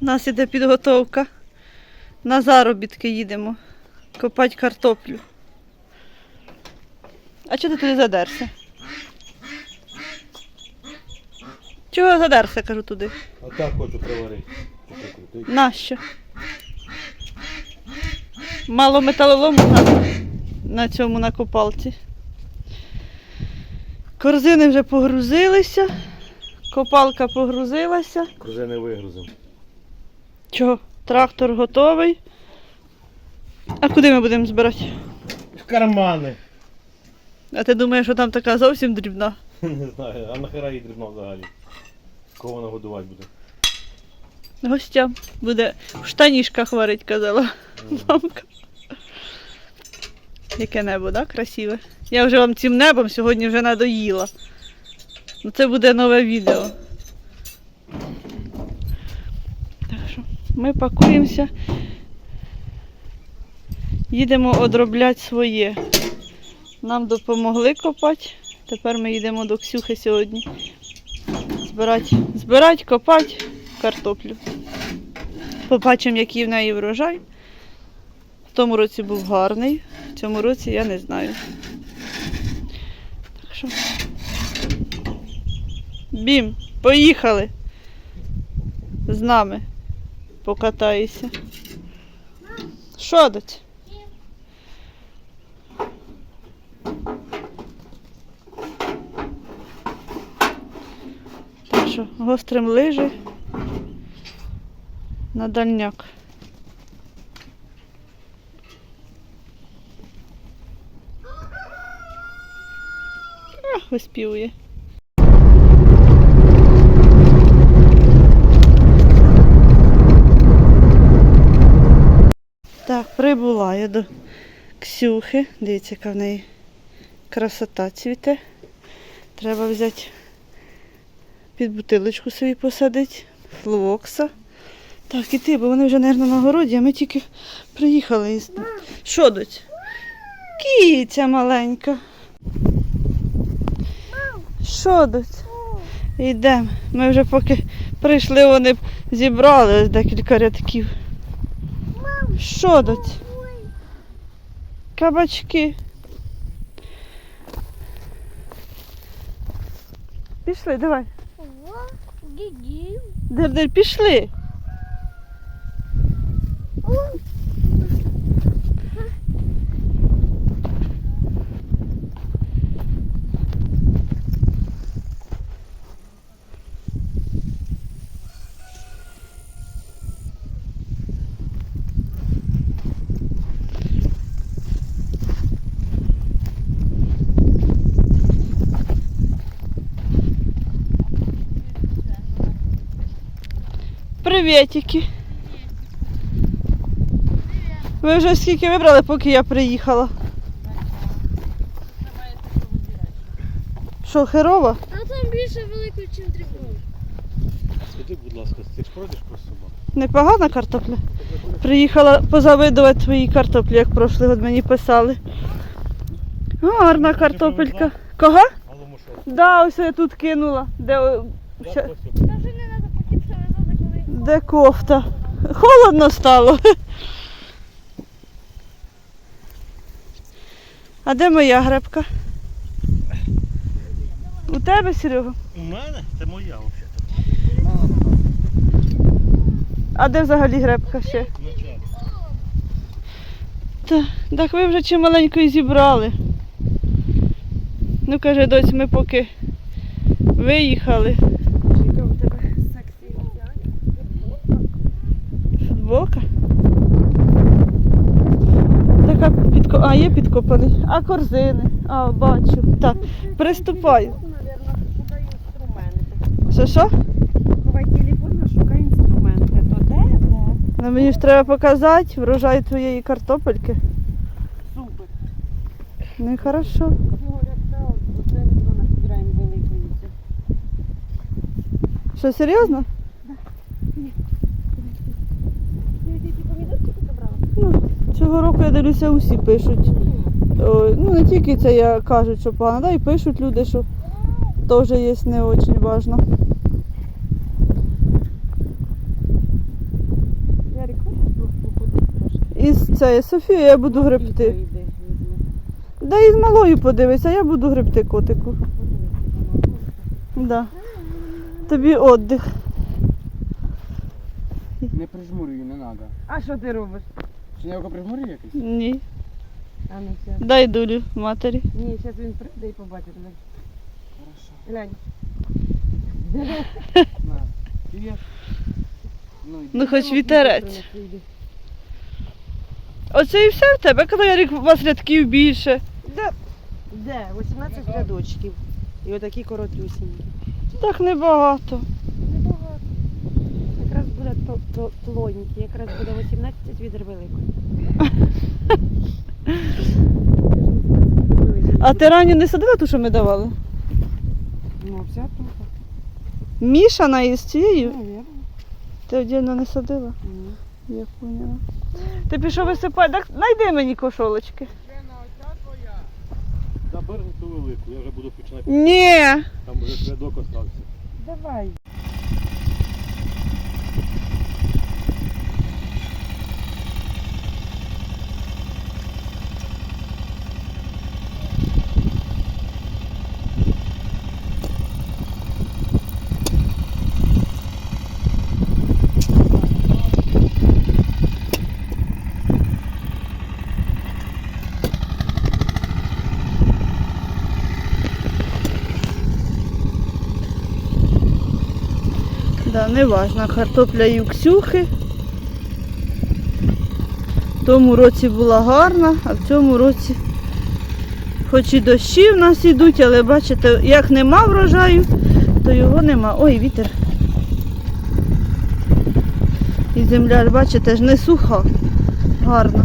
У нас іде підготовка. На заробітки їдемо. Копати картоплю. А чого ти туди задерся? Чого задерся, кажу туди? А так хочу приварити. Нащо? Мало металолому на, на цьому на копалці. Корзини вже погрузилися, копалка погрузилася. Корзини вигрузимо. Чого? Трактор готовий. А куди ми будемо збирати? В кармани. А ти думаєш, що там така зовсім дрібна? Не знаю, а нахера їй дрібно взагалі. Кого вона годувати буде? Гостям буде в штанішках варить, казала мамка. Яке небо, так? Красиве. Я вже вам цим небом сьогодні вже надоїла. Ну це буде нове відео. Так що ми пакуємося. Їдемо одробляти своє. Нам допомогли копати. Тепер ми їдемо до Ксюхи сьогодні. Збирати, збирати, копати картоплю. Побачимо, який в неї врожай. В тому році був гарний, в цьому році я не знаю. Так що. Бім, поїхали. З нами. Покатайся. Що дать? Що, гострим лижи на дальняк. Ах, виспівує. Так, прибула я до Ксюхи. Дивіться, яка в неї красота цвіте. Треба взяти під бутилочку собі посадити. Флокса. Так, і ти, бо вони вже, мабуть, на городі, а ми тільки приїхали. Що дуть? Кіця маленька. Що дуть? Йдемо. Ми вже поки прийшли, вони зібрали декілька рядків. Що дуть? Кабачки. Пішли, давай. Дердель, пішли. Привітики. Ви вже скільки вибрали, поки я приїхала? Що, херова? А там більше великої, ніж трибун. Скажи, будь ласка, ти ж пройдеш про собак? Непогана картопля. Приїхала позавидувати твої картоплі, як прошлий год мені писали. Гарна картопелька. Кого? Що? Да, ось я тут кинула. Де, о, ще- Та вже не треба потім перевезти, коли де кофта. Холодно стало. А де моя гребка? У тебе, Серега? У мене? Це моя взагалі. А де взагалі гребка ще? Та, так ви вже чималенько зібрали. Ну каже, доць, ми поки виїхали. Яка у тебе сексі Футболка. Така підко... А, є підкопаний. А корзини. А, бачу. Так, приступаю. Що що? Ховай телефон, шукай інструменти. То де? Де? Ну, мені ж треба показати врожай твоєї картопельки. Супер. Ну і хорошо. Що, серйозно? Ти ті помідорчики забрала? Ну, цього року я дивлюся, усі пишуть. Ну не тільки це я кажуть, що погано, да, і пишуть люди, що теж є не дуже важно. із цієї Софії, я буду гребти. Да і з малою подивися, я буду гребти котику. Да. Тобі віддих. Не прижмурюй, не треба. А що ти робиш? Чи я його прижмурюю якось? Ні. А ну все. Дай дулю матері. Ні, зараз він прийде і побачить. Глянь. Хорошо. Глянь. На. Привіт. Ну, йди. Ну хоч вітерець. Оце і все в тебе, коли я рік у вас рядків більше. Де? Де? 18 рядочків. І отакі коротюсінькі. Так. Небагато. Якраз буде то, то, тлонькі, якраз буде 18 відер великої. А ти ранню не садила ту, що ми давали? Ну, вся тут. Мішана із цією? Навірно. Ти віддільно не садила? Ні. Я поняла. Ти пішов висипати, так знайди мені кошолочки. Забери ту велику, я вже буду починати. Ні. Там вже рядок остався. Давай. Да, не важна. Картопля і у Ксюхи. В тому році була гарна, а в цьому році хоч і дощі в нас ідуть, але бачите, як нема врожаю, то його нема. Ой, вітер. І земля, бачите, ж не суха, гарна.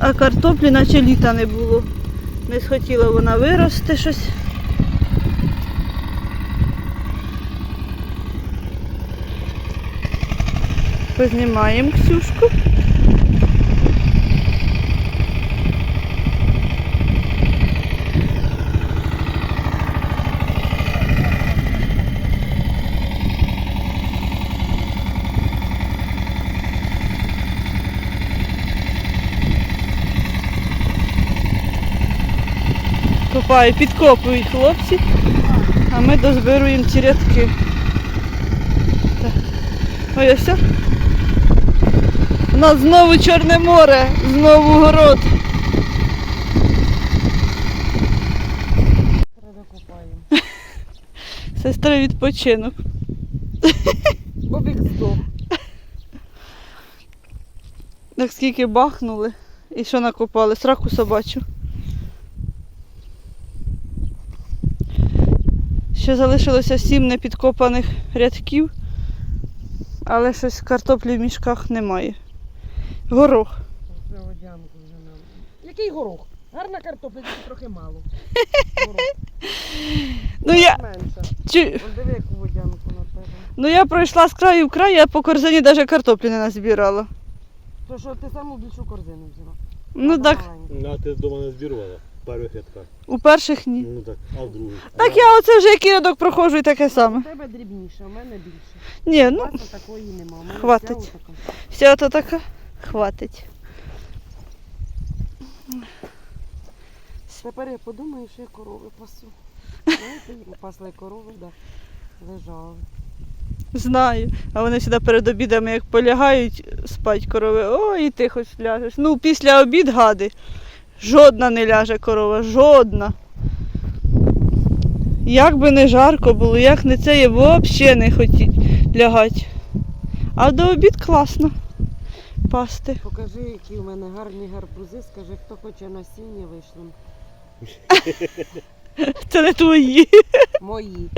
А картоплі наче літа не було. Не схотіла вона вирости щось. Познімаємо Ксюшку. Копають, підкопують хлопці, а ми дозбируємо ці рядки. Так. Ой, ось. все. У нас знову Чорне море, знову город. Сестра відпочинок. Бобік здох. Так скільки бахнули. І що накопали? Сраку собачу. Ще залишилося сім непідкопаних рядків, але щось картоплі в мішках немає. Горох. Вже водянку вже нам. Який горох? Гарна картопля, тільки трохи мало. Горох. Ну я, Менше. диви, яку водянку на тебе. ну я пройшла з краю в край, я по корзині навіть картоплі не назбирала. То що ти саму більшу корзину взяла? Ну так, Ну, а ти вдома не збірувала? Перших у перших ні. Ну так, а в других? Так я оце вже який рядок проходжу і таке У саме. тебе дрібніше, у мене більше. Ні, ну вас такої нема. У мене хватить. вся отака. Така хватить. Тепер я подумаю, що я корови пасу. Знаєте, пасли корови, да. лежали. Знаю. А вони сюди перед обідами як полягають спать корови. Ой, і ти хоч ляжеш. Ну, після обід гади. Жодна не ляже корова, жодна. Як би не жарко було, як не це, я взагалі не хотіть лягати. А до обід класно пасти. Покажи, які у мене гарні гарбузи, скажи, хто хоче насіння вийшло. Це не твої. Мої.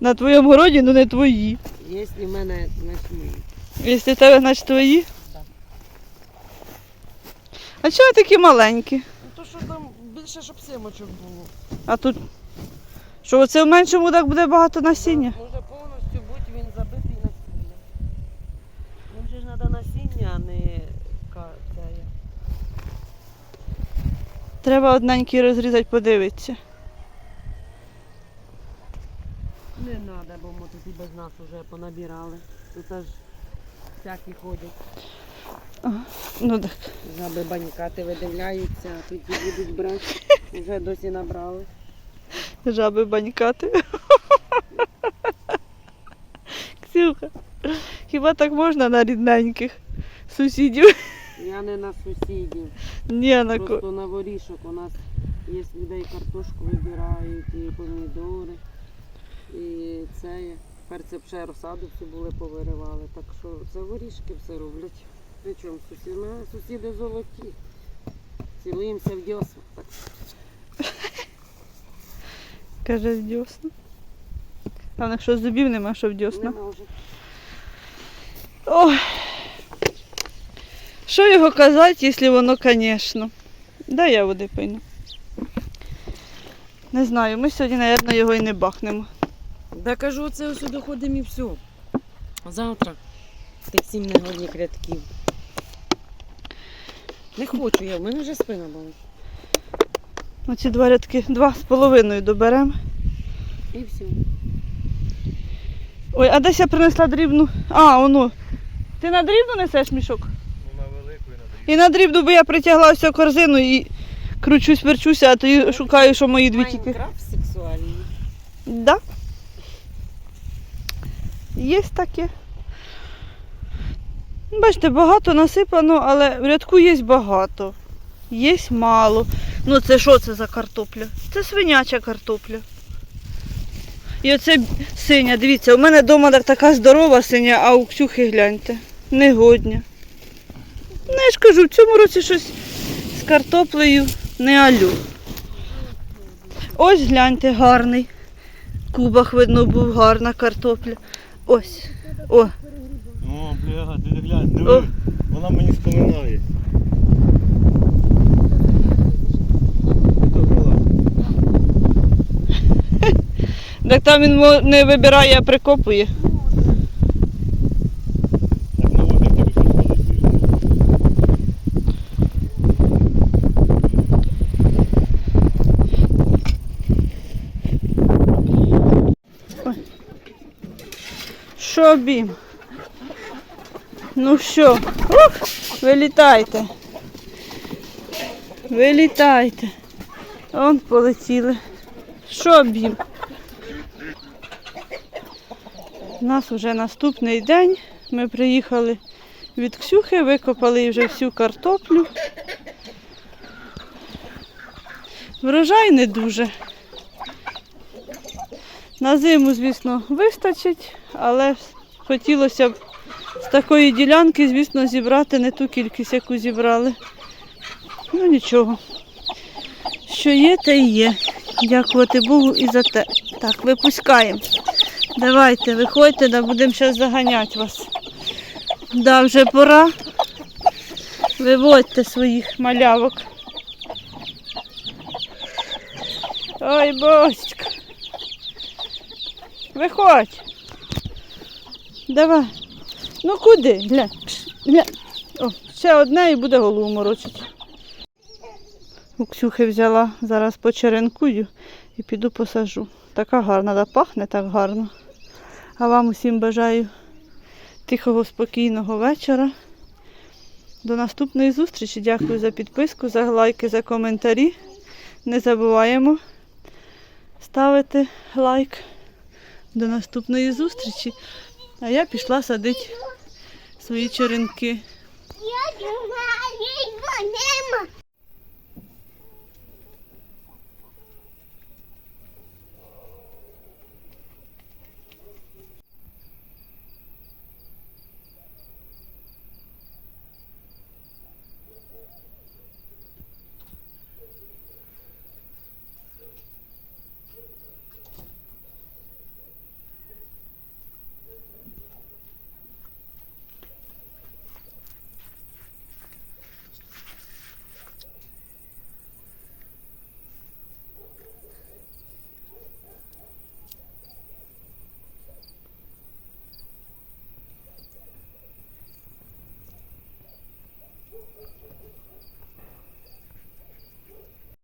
На твоєму городі, ну не твої. Якщо в мене насіння. Якщо в тебе, значить твої. Так. А чого такі маленькі? Ну то що там більше, щоб сімочок було. А тут. Що оце в меншому так буде багато насіння? Може треба насіння, а не ка- Треба одненький розрізати, подивитися. Не треба, бо ми тут і без нас вже понабирали. Тут аж всякі ходять. Ну так. Жаби банькати видивляються, а тоді будуть брати. Вже досі набрали. Жаби банькати. Ксюха, хіба так можна на рідненьких сусідів? Я не на сусідів, Ні, на ко. просто на ворішок. У нас є людей картошку вибирають, і помідори, і це. Перце ще розсаду всю були повиривали. Так що це ворішки все роблять. Причому сусіди, ми сусіди золоті. Цілуємося в дьосах. Так Каже, в дьосна. А в них що зубів нема, що в не дьосна. може. Ой. Що його казати, якщо воно, звісно. Дай я води пийну. Не знаю, ми сьогодні, мабуть, його і не бахнемо. Да кажу, оце ось доходимо і все. Завтра тих сім негодних рядків. Не хочу я, в мене вже спина болить. Оці два рядки, два з половиною доберемо. І все. Ой, а десь я принесла дрібну. А, воно. Ти на дрібну несеш мішок? Ну на велику і на І на дрібну, бо я притягла цю корзину і кручусь, верчуся, а тоді шукаю, що мої дві тільки. Майнкрафт сексуальний. Да. Є таке. Бачите, багато насипано, але в рядку є багато. Є мало. Ну це що це за картопля? Це свиняча картопля. І оце синя, дивіться, у мене вдома так- така здорова синя, а у Ксюхи гляньте. Негодня. Ну я ж кажу, в цьому році щось з картоплею не алю. Ось гляньте, гарний кубах видно був гарна картопля. Ось. О, О, бля, ти глянь, О. Вона мені споминає. так там він мо- не вибирає, а прикопує. Так на води тобі приходить. Що бім? Ну що? Ух, вилітайте. Вилітайте. Он полетіли. Що бім? У нас вже наступний день. Ми приїхали від Ксюхи, викопали вже всю картоплю. Врожай не дуже. На зиму, звісно, вистачить, але хотілося б з такої ділянки, звісно, зібрати не ту кількість, яку зібрали. Ну нічого. Що є, те і є. Дякувати Богу і за те. Так, випускаємо. Давайте, виходьте, да будемо зараз заганяти вас. Да, вже пора. Виводьте своїх малявок. Ой, бочка. Виходь. Давай. Ну куди? Гля. Гля. О, ще одне і буде голову морочити. У Ксюхи взяла, зараз почеренкую і піду посажу. Така гарна, да пахне так гарно. А вам усім бажаю тихого, спокійного вечора. До наступної зустрічі. Дякую за підписку, за лайки, за коментарі. Не забуваємо ставити лайк. До наступної зустрічі. А я пішла садити свої черенки.